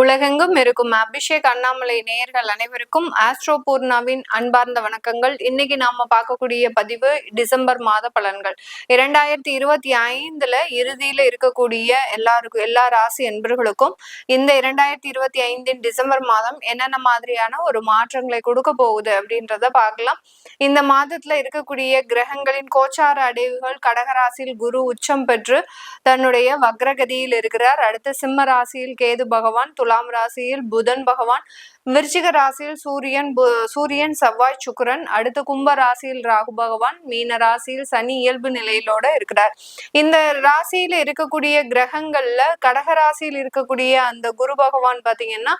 உலகெங்கும் இருக்கும் அபிஷேக் அண்ணாமலை நேயர்கள் அனைவருக்கும் ஆஸ்ட்ரோ பூர்ணாவின் அன்பார்ந்த வணக்கங்கள். இன்னைக்கு நாம பார்க்கக்கூடிய பதிவு டிசம்பர் மாத பலன்கள். இரண்டாயிரத்தி இருபத்தி ஐந்துல இறுதியில இருக்கக்கூடிய எல்லாருக்கும் எல்லா ராசி என்பர்களுக்கும் இந்த இரண்டாயிரத்தி இருபத்தி ஐந்தின் டிசம்பர் மாதம் என்னென்ன மாதிரியான ஒரு மாற்றங்களை கொடுக்க போகுது அப்படின்றத பார்க்கலாம். இந்த மாதத்துல இருக்கக்கூடிய கிரகங்களின் கோச்சார அடைவுகள் கடகராசியில் குரு உச்சம் பெற்று தன்னுடைய வக்ரகதியில் இருக்கிறார். அடுத்து சிம்ம ராசியில் கேது பகவான் துலாம் ராசியில் புதன் பகவான் விருச்சிக ராசியில் சூரியன் சூரியன் செவ்வாய் சுக்கரன் அடுத்து கும்ப ராசியில் ராகு பகவான் மீன ராசியில் சனி இயல்பு நிலையிலோட இருக்கிறார். இந்த ராசியில இருக்கக்கூடிய கிரகங்கள்ல கடக ராசியில் இருக்கக்கூடிய அந்த குரு பகவான் பாத்தீங்கன்னா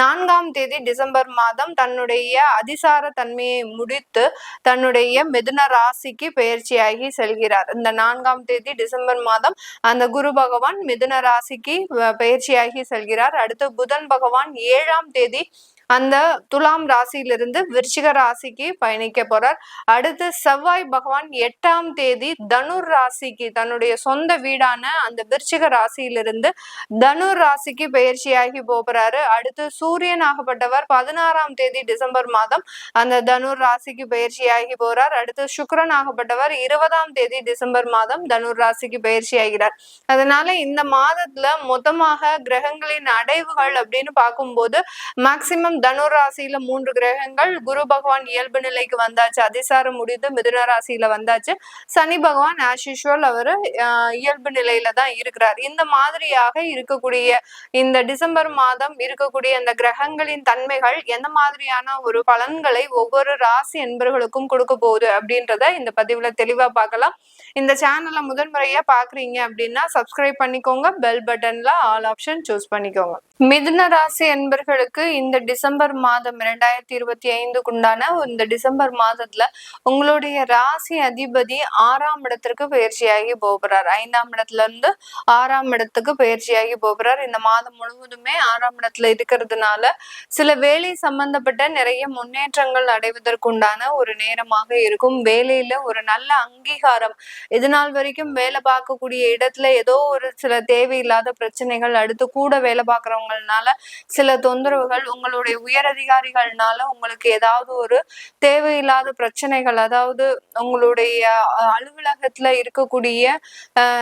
நான்காம் தேதி டிசம்பர் மாதம் தன்னுடைய அதிசார தன்மையை முடித்து தன்னுடைய மிதுன ராசிக்கு பயிற்சியாகி செல்கிறார். இந்த நான்காம் தேதி டிசம்பர் மாதம் அந்த குரு பகவான் மிதுன ராசிக்கு பயிற்சியாகி செல்கிறார். அடுத்து புதன் பகவான் ஏழாம் தேதி அந்த துலாம் ராசியிலிருந்து விருச்சிக ராசிக்கு பயணிக்க போறார். அடுத்து செவ்வாய் பகவான் எட்டாம் தேதி தனுர் ராசிக்கு தன்னுடைய சொந்த வீடான அந்த விருச்சிக ராசியிலிருந்து தனுர் ராசிக்கு பயிற்சியாகி போகிறாரு. அடுத்து சூரியன் ஆகப்பட்டவர் பதினாறாம் தேதி டிசம்பர் மாதம் அந்த தனுர் ராசிக்கு பயிற்சியாகி போறார். அடுத்து சுக்கரன் ஆகப்பட்டவர் இருபதாம் தேதி டிசம்பர் மாதம் தனுர் ராசிக்கு பயிற்சி ஆகிறார் அதனால இந்த மாதத்துல மொத்தமாக கிரகங்களின் அடைவுகள் அப்படின்னு பார்க்கும்போது மேக்சிமம் தனு ராசியில மூன்று கிரகங்கள் குரு பகவான் இயல்பு நிலைக்கு வந்தாச்சு அதிசாரம் முடிந்து மிதுன ராசியில வந்தாச்சு. சனி பகவான் ஆஸ் யூஷுவல் அவரு இயல்பு நிலையில தான் இருக்கிறார். இந்த மாதிரியாக இருக்கக்கூடிய இந்த டிசம்பர் மாதம் இருக்கக்கூடிய இந்த கிரகங்களின் தன்மைகள் எந்த மாதிரியான ஒரு பலன்களை ஒவ்வொரு ராசி என்பர்களுக்கும் கொடுக்க போகுது அப்படின்றத இந்த பதிவுல தெளிவா பார்க்கலாம். இந்த சேனலை முதன்முறையா பாக்குறீங்க அப்படின்னா சப்ஸ்கிரைப் பண்ணிக்கோங்க பெல் பட்டன்ல ஆல் ஆப்ஷன் சூஸ் பண்ணிக்கோங்க. மிதுன ராசி என்பர்களுக்கு இந்த டிசம்பர் மாதம் இரண்டாயிரத்தி இருபத்தி ஐந்துக்குண்டான இந்த டிசம்பர் மாதத்துல உங்களுடைய ராசி அதிபதி ஆறாம் இடத்திற்கு பயிற்சியாகி போகிறார். ஐந்தாம் இடத்துல இருந்து ஆறாம் இடத்துக்கு பயிற்சியாகி போகிறார். இந்த மாதம் முழுவதுமே ஆறாம் இடத்துல இருக்கிறதுனால சில வேலை சம்பந்தப்பட்ட நிறைய முன்னேற்றங்கள் அடைவதற்குண்டான ஒரு நேரமாக இருக்கும். வேலையில ஒரு நல்ல அங்கீகாரம் இது நாள் வரைக்கும் வேலை பார்க்கக்கூடிய இடத்துல ஏதோ ஒரு சில தேவையில்லாத பிரச்சனைகள் அடுத்து கூட வேலை பார்க்கறவங்க இருக்கிறவங்கனால சில தொந்தரவுகள் உங்களுடைய உயர் அதிகாரிகள்னால உங்களுக்கு ஏதாவது ஒரு தேவையில்லாத பிரச்சனைகள் அதாவது உங்களுடைய அலுவலகத்துல இருக்கக்கூடிய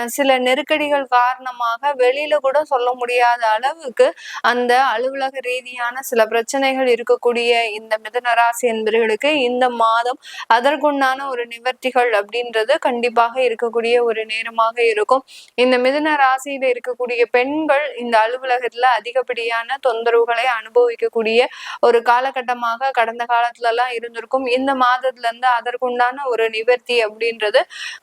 சில நெருக்கடிகள் காரணமாக வெளியில கூட சொல்ல முடியாத அளவுக்கு அந்த அலுவலக ரீதியான சில பிரச்சனைகள் இருக்கக்கூடிய இந்த மிதனராசி என்பவர்களுக்கு இந்த மாதம் அதற்குண்டான ஒரு நிவர்த்திகள் அப்படின்றது கண்டிப்பாக இருக்கக்கூடிய ஒரு நேரமாக இருக்கும். இந்த மிதன ராசியில இருக்கக்கூடிய பெண்கள் இந்த அலுவலகத்துல அதிக அதிகப்படியான தொந்தரவுகளை அனுபவிக்கக்கூடிய ஒரு காலகட்டமாக கடந்த காலத்துல எல்லாம் இருந்திருக்கும். இந்த மாதத்துல இருந்து அதற்குண்டான ஒரு நிவர்த்தி அப்படின்றது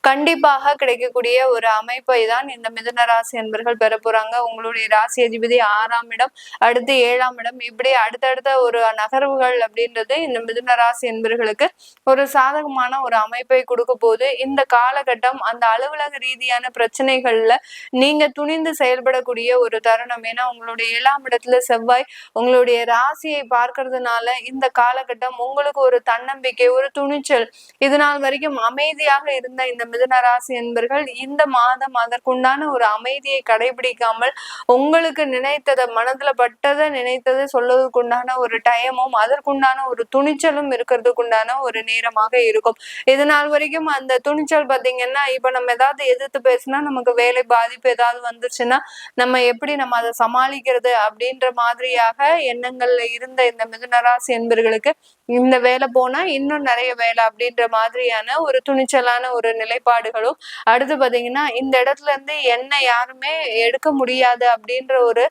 கண்டிப்பாக கிடைக்கக்கூடிய ஒரு அமைப்பை தான் இந்த மிதன ராசி என்பர்கள் பெற போறாங்க. உங்களுடைய ராசி அதிபதி ஆறாம் இடம் அடுத்து ஏழாம் இடம். இப்படி அடுத்தடுத்த ஒரு நகர்வுகள் அப்படின்றது இந்த மிதுன ராசி என்பர்களுக்கு ஒரு சாதகமான ஒரு அமைப்பை கொடுக்க போது இந்த காலகட்டம் அந்த அலுவலக ரீதியான பிரச்சனைகள்ல நீங்க துணிந்து செயல்படக்கூடிய ஒரு தருணம். ஏன்னா உங்களுடைய ஏழாம் இடத்துல செவ்வாய் உங்களுடைய ராசியை பார்க்கறதுனால இந்த காலகட்டம் உங்களுக்கு ஒரு தன்னம்பிக்கை ஒரு துணிச்சல். இது நாள் வரைக்கும் அமைதியாக இருந்த இந்த மிதன ராசி என்பர்கள் இந்த மாதம் அதற்குண்டான ஒரு அமைதியை கடைபிடிக்காமல் உங்களுக்கு நினைத்ததை மனதுல பட்டதை நினைத்ததை சொல்வதற்குண்டான ஒரு டயமும் அதற்குண்டான ஒரு துணிச்சலும் இருக்கிறதுக்குண்டான ஒரு நேரமாக இருக்கும். இது நாள் வரைக்கும் அந்த துணிச்சல் பார்த்தீங்கன்னா இப்ப நம்ம ஏதாவது எதிர்த்து பேசினா நமக்கு வேலை பாதிப்பு ஏதாவது வந்துருச்சுன்னா நம்ம எப்படி நம்ம அதை சமாளிக்கிறது அப்படின்ற மாதிரியாக எண்ணங்கள்ல இருந்த இந்த மிதுனராசி என்பர்களுக்கு இந்த வேலை போனா இன்னும் நிறைய வேலை அப்படின்ற மாதிரியான ஒரு துணிச்சலான ஒரு நிலைப்பாடுகளும். அடுத்து பாத்தீங்கன்னா இந்த இடத்துல இருந்து என்ன யாருமே எடுக்க முடியாது அப்படின்ற ஒரு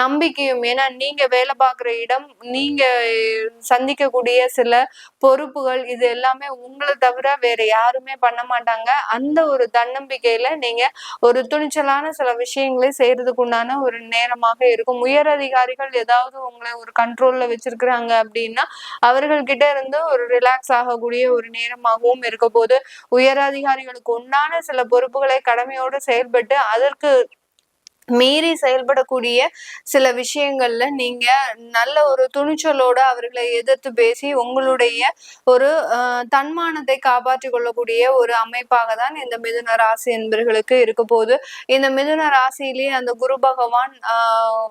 நம்பிக்கையும் ஏன்னா நீங்க வேலை பார்க்குற இடம் நீங்க சந்திக்கக்கூடிய சில பொறுப்புகள் இது எல்லாமே உங்களை தவிர வேற யாருமே பண்ண மாட்டாங்க. அந்த ஒரு தன்னம்பிக்கையில நீங்க ஒரு துணிச்சலான சில விஷயங்களை செய்யறதுக்கு உண்டான ஒரு நேரமாக இருக்கும். உயர் அதிகாரிகள் ஏதாவது உங்களை ஒரு கண்ட்ரோல்ல வச்சிருக்கிறாங்க அப்படின்னா அவர்கள் கிட்ட இருந்து ஒரு ரிலாக்ஸ் ஆகக்கூடிய ஒரு நேரமாகவும் இருக்க போது உயர் அதிகாரிகளுக்கு உண்டான சில பொறுப்புகளை கடமையோடு செயல்பட்டு அதற்கு மீறி செயல்படக்கூடிய சில விஷயங்கள்ல நீங்க நல்ல ஒரு துணிச்சலோட அவர்களை எதிர்த்து பேசி உங்களுடைய ஒரு தன்மானத்தை காப்பாற்றி கொள்ளக்கூடிய ஒரு அமைப்பாக தான் இந்த மிதுன ராசி என்பர்களுக்கு இருக்க போது. இந்த மிதுன ராசியிலேயே அந்த குரு பகவான் ஆஹ்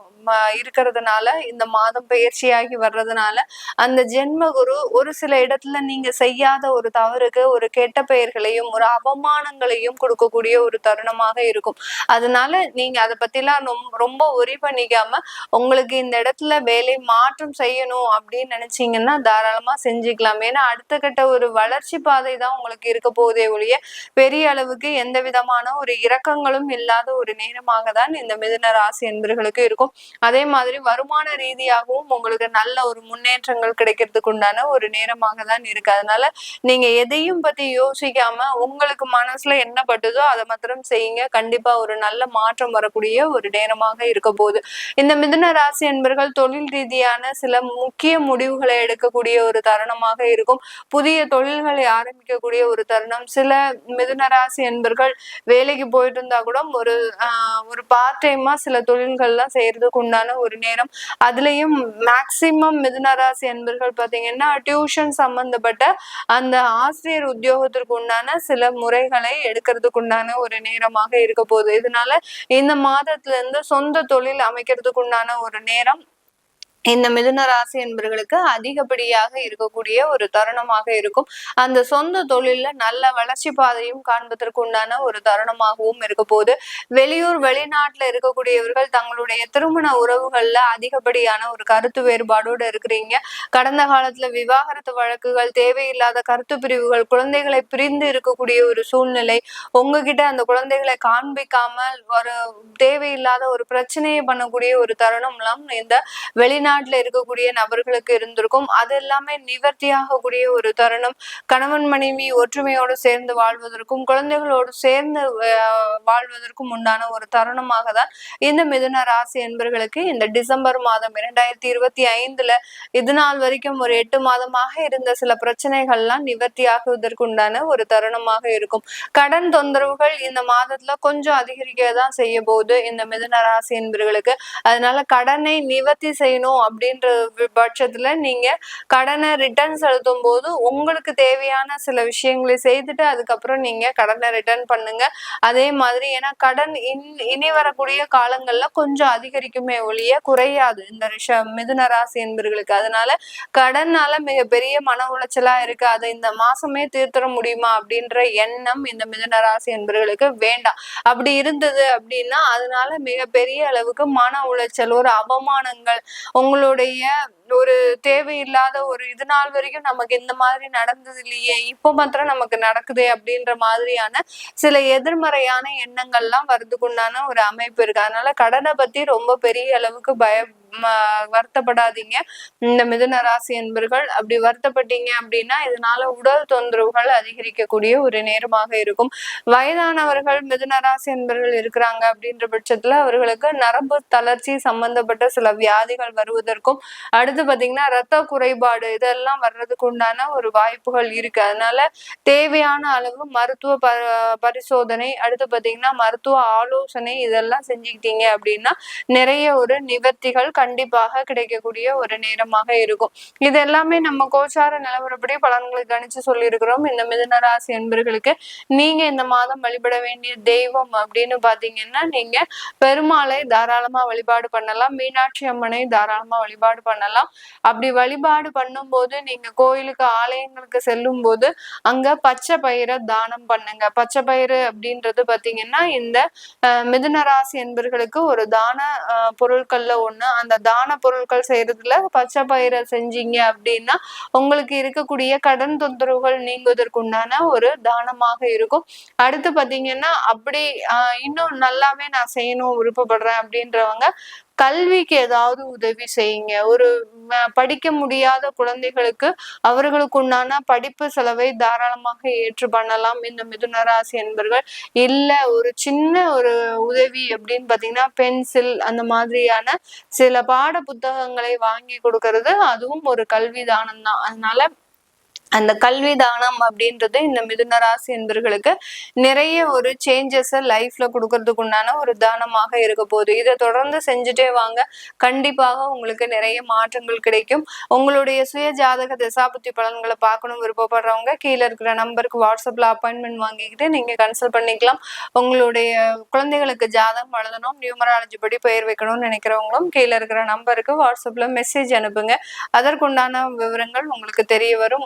இருக்கிறதுனால இந்த மாதம் பயிற்சியாகி வர்றதுனால அந்த ஜென்ம குரு ஒரு சில இடத்துல நீங்க செய்யாத ஒரு தவறுக்கு ஒரு கெட்ட பெயர்களையும் ஒரு அவமானங்களையும் கொடுக்கக்கூடிய ஒரு தருணமாக இருக்கும். அதனால நீங்க அதை பத்திலாம் ரொம்ப ஒரி பண்ணிக்காம உங்களுக்கு இந்த இடத்துல வேலை மாற்றம் செய்யணும் அப்படின்னு நினைச்சீங்கன்னா தாராளமா செஞ்சுக்கலாம். ஏன்னா அடுத்த கட்ட ஒரு வளர்ச்சி பாதை தான் உங்களுக்கு இருக்க போதே ஒழிய பெரிய அளவுக்கு எந்த விதமான ஒரு இரக்கங்களும் இல்லாத ஒரு நேரமாக தான் இந்த மிதுன ராசி என்பர்களுக்கு இருக்கும். அதே மாதிரி வருமான ரீதியாகவும் உங்களுக்கு நல்ல ஒரு முன்னேற்றங்கள் கிடைக்கிறதுக்கு உண்டான ஒரு நேரமாக தான் இருக்கு. அதனால நீங்க எதையும் பத்தி யோசிக்காம உங்களுக்கு மனசுல என்ன பட்டுதோ அதை மாத்திரம் செய்யுங்க. கண்டிப்பா ஒரு நல்ல மாற்றம் வரக்கூடிய ஒரு நேரமாக இருக்க போகுது. இந்த மிதுன ராசி என்பர்கள் தொழில் ரீதியான சில முக்கிய முடிவுகளை எடுக்கக்கூடிய ஒரு தருணமாக இருக்கும். புதிய தொழில்களை ஆரம்பிக்கக்கூடிய ஒரு தருணம். சில மிதுன ராசி என்பர்கள் வேலைக்கு போயிட்டு இருந்தா கூட ஒரு ஒரு பார்ட் டைமா சில தொழில்கள்லாம் செய்யறதுக்கு உண்டான ஒரு நேரம். அதுலயும் மேக்சிமம் மிதுனராசி என்பர்கள் பாத்தீங்கன்னா டியூஷன் சம்பந்தப்பட்ட அந்த ஆசிரியர் உத்தியோகத்திற்கு உண்டான சில முறைகளை எடுக்கிறதுக்கு உண்டான ஒரு நேரமாக இருக்க போகுது. இதனால இந்த மாதத்துல இருந்து சொந்த தொழில் அமைக்கிறதுக்கு உண்டான ஒரு நேரம் இந்த மிதுன ராசி என்பவர்களுக்கு அதிகப்படியாக இருக்கக்கூடிய ஒரு தருணமாக இருக்கும். அந்த சொந்த தொழில நல்ல வளர்ச்சி பாதையும் காண்பதற்கு உண்டான ஒரு தருணமாகவும் இருக்க போது வெளியூர் வெளிநாட்டுல இருக்கக்கூடியவர்கள் தங்களுடைய திருமண உறவுகள்ல அதிகப்படியான ஒரு கருத்து வேறுபாடோடு இருக்கிறீங்க. கடந்த காலத்துல விவாகரத்து வழக்குகள் தேவையில்லாத கருத்து பிரிவுகள் குழந்தைகளை பிரிந்து இருக்கக்கூடிய ஒரு சூழ்நிலை உங்ககிட்ட அந்த குழந்தைகளை காண்பிக்காமல் ஒரு தேவையில்லாத ஒரு பிரச்சனையை பண்ணக்கூடிய ஒரு தருணம் எல்லாம் இந்த வெளிநாட்டு வெளிநாட்டுல இருக்கக்கூடிய நபர்களுக்கு இருந்திருக்கும். அது எல்லாமே நிவர்த்தியாகக்கூடிய ஒரு தருணம். கணவன் மனைவி ஒற்றுமையோடு சேர்ந்து வாழ்வதற்கும் குழந்தைகளோடு சேர்ந்து வாழ்வதற்கும் உண்டான ஒரு தருணமாக தான் இந்த மிதுன ராசி என்பர்களுக்கு இந்த டிசம்பர் மாதம் இரண்டாயிரத்தி இருபத்தி ஐந்துல இது நாள் வரைக்கும் ஒரு எட்டு மாதமாக இருந்த சில பிரச்சனைகள்லாம் நிவர்த்தி ஆகுவதற்கு உண்டான ஒரு தருணமாக இருக்கும். கடன் தொந்தரவுகள் இந்த மாதத்துல கொஞ்சம் அதிகரிக்க தான் செய்ய போகுது இந்த மிதுன ராசி என்பர்களுக்கு. அதனால கடனை நிவர்த்தி செய்யணும் அப்படின்ற பட்சத்துல நீங்க கடனை ரிட்டர்ன் செலுத்தும் போது உங்களுக்கு தேவையான சில விஷயங்களை செய்துட்டு அதுக்கப்புறம் நீங்க கடனை ரிட்டர்ன் பண்ணுங்க. அதே மாதிரி ஏன்னா கடன் இன் இனி வரக்கூடிய காலங்கள்ல கொஞ்சம் அதிகரிக்குமே ஒழிய குறையாது. இந்த ரிஷ மிதுன ராசி என்பர்களுக்கு. அதனால கடனால மிகப்பெரிய மன உளைச்சலா இருக்கு. அதை இந்த மாசமே தீர்த்திட முடியுமா அப்படின்ற எண்ணம் இந்த மிதுன ராசி என்பர்களுக்கு வேண்டாம். அப்படி இருந்தது அப்படின்னா அதனால மிகப்பெரிய அளவுக்கு மன உளைச்சல் ஒரு அவமானங்கள் உங்க அவங்களுடைய ஒரு தேவையில்லாத ஒரு இது நாள் வரைக்கும் நமக்கு இந்த மாதிரி நடந்தது இல்லையே இப்போ மாத்திரம் நமக்கு நடக்குதே அப்படின்ற மாதிரியான சில எதிர்மறையான எண்ணங்கள்லாம் வர்றதுக்குண்டான ஒரு அமைப்பு இருக்கு. அதனால கடனை பத்தி ரொம்ப பெரிய அளவுக்கு பய வருத்தப்படாதீங்க. இந்த மிதுன ராசி என்பர்கள் அப்படி வருத்தப்பட்டீங்க அப்படின்னா இதனால உடல் தொந்தரவுகள் அதிகரிக்கக்கூடிய ஒரு நேரமாக இருக்கும். வயதானவர்கள் மிதுன ராசி என்பர்கள் இருக்கிறாங்க அப்படின்ற பட்சத்துல அவர்களுக்கு நரம்பு தளர்ச்சி சம்பந்தப்பட்ட சில வியாதிகள் வருவதற்கும் அடுத்து பாத்தீங்கன்னா ரத்த குறைபாடு இதெல்லாம் வர்றதுக்கு உண்டான ஒரு வாய்ப்புகள் இருக்கு. அதனால தேவையான அளவு மருத்துவ ப பரிசோதனை அடுத்து பாத்தீங்கன்னா மருத்துவ ஆலோசனை இதெல்லாம் செஞ்சுக்கிட்டீங்க அப்படின்னா நிறைய ஒரு நிவர்த்திகள் கண்டிப்பாக கிடைக்கக்கூடிய ஒரு நேரமாக இருக்கும். இது எல்லாமே நம்ம கோச்சார நிலவரப்படி பலன்களை கணிச்சு சொல்லியிருக்கிறோம். இந்த மிதன ராசி என்பர்களுக்கு நீங்க இந்த மாதம் வழிபட வேண்டிய தெய்வம் அப்படின்னு பாத்தீங்கன்னா நீங்க பெருமாளை தாராளமா வழிபாடு பண்ணலாம். மீனாட்சி அம்மனை தாராளமா வழிபாடு பண்ணலாம். அப்படி வழிபாடு பண்ணும் போது நீங்க கோயிலுக்கு ஆலயங்களுக்கு செல்லும் போது அங்க பச்சை பயிரை தானம் பண்ணுங்க. பச்சை பயிறு அப்படின்றது பாத்தீங்கன்னா இந்த மிதுன ராசி என்பர்களுக்கு ஒரு தான பொருட்கள்ல ஒண்ணு அந்த அந்த தான பொருட்கள் செய்யறதுல பச்சை பயிரை செஞ்சீங்க அப்படின்னா உங்களுக்கு இருக்கக்கூடிய கடன் தொந்தரவுகள் நீங்குவதற்குண்டான ஒரு தானமாக இருக்கும். அடுத்து பாத்தீங்கன்னா அப்படி இன்னும் நல்லாவே நான் செய்யணும் விருப்பப்படுறேன் அப்படின்றவங்க கல்விக்கு ஏதாவது உதவி செய்யுங்க. ஒரு படிக்க முடியாத குழந்தைகளுக்கு அவர்களுக்கு உண்டான படிப்பு செலவை தாராளமாக ஏற்று பண்ணலாம். இந்த மிதுன ராசி என்பர்கள் இல்ல ஒரு சின்ன ஒரு உதவி அப்படின்னு பாத்தீங்கன்னா பென்சில் அந்த மாதிரியான சில பாட புத்தகங்களை வாங்கி கொடுக்கறது அதுவும் ஒரு கல்வி தானம் தான் அதனால அந்த கல்வி தானம் அப்படின்றது இந்த மிதுன ராசி என்பர்களுக்கு நிறைய ஒரு சேஞ்சஸை லைஃப்ல கொடுக்கறதுக்கு உண்டான ஒரு தானமாக இருக்க போகுது. இதை தொடர்ந்து செஞ்சுட்டே வாங்க. கண்டிப்பாக உங்களுக்கு நிறைய மாற்றங்கள் கிடைக்கும். உங்களுடைய சுய ஜாதக திசாபுத்தி பலன்களை பார்க்கணும் விருப்பப்படுறவங்க கீழே இருக்கிற நம்பருக்கு வாட்ஸ்அப்ல அப்பாயின்மெண்ட் வாங்கிக்கிட்டு நீங்க கன்சல்ட் பண்ணிக்கலாம். உங்களுடைய குழந்தைகளுக்கு ஜாதகம் எழுதணும் நியூமராலஜி படி பெயர் வைக்கணும்னு நினைக்கிறவங்களும் கீழே இருக்கிற நம்பருக்கு வாட்ஸ்அப்ல மெசேஜ் அனுப்புங்க. அதற்குண்டான விவரங்கள் உங்களுக்கு தெரிய வரும்.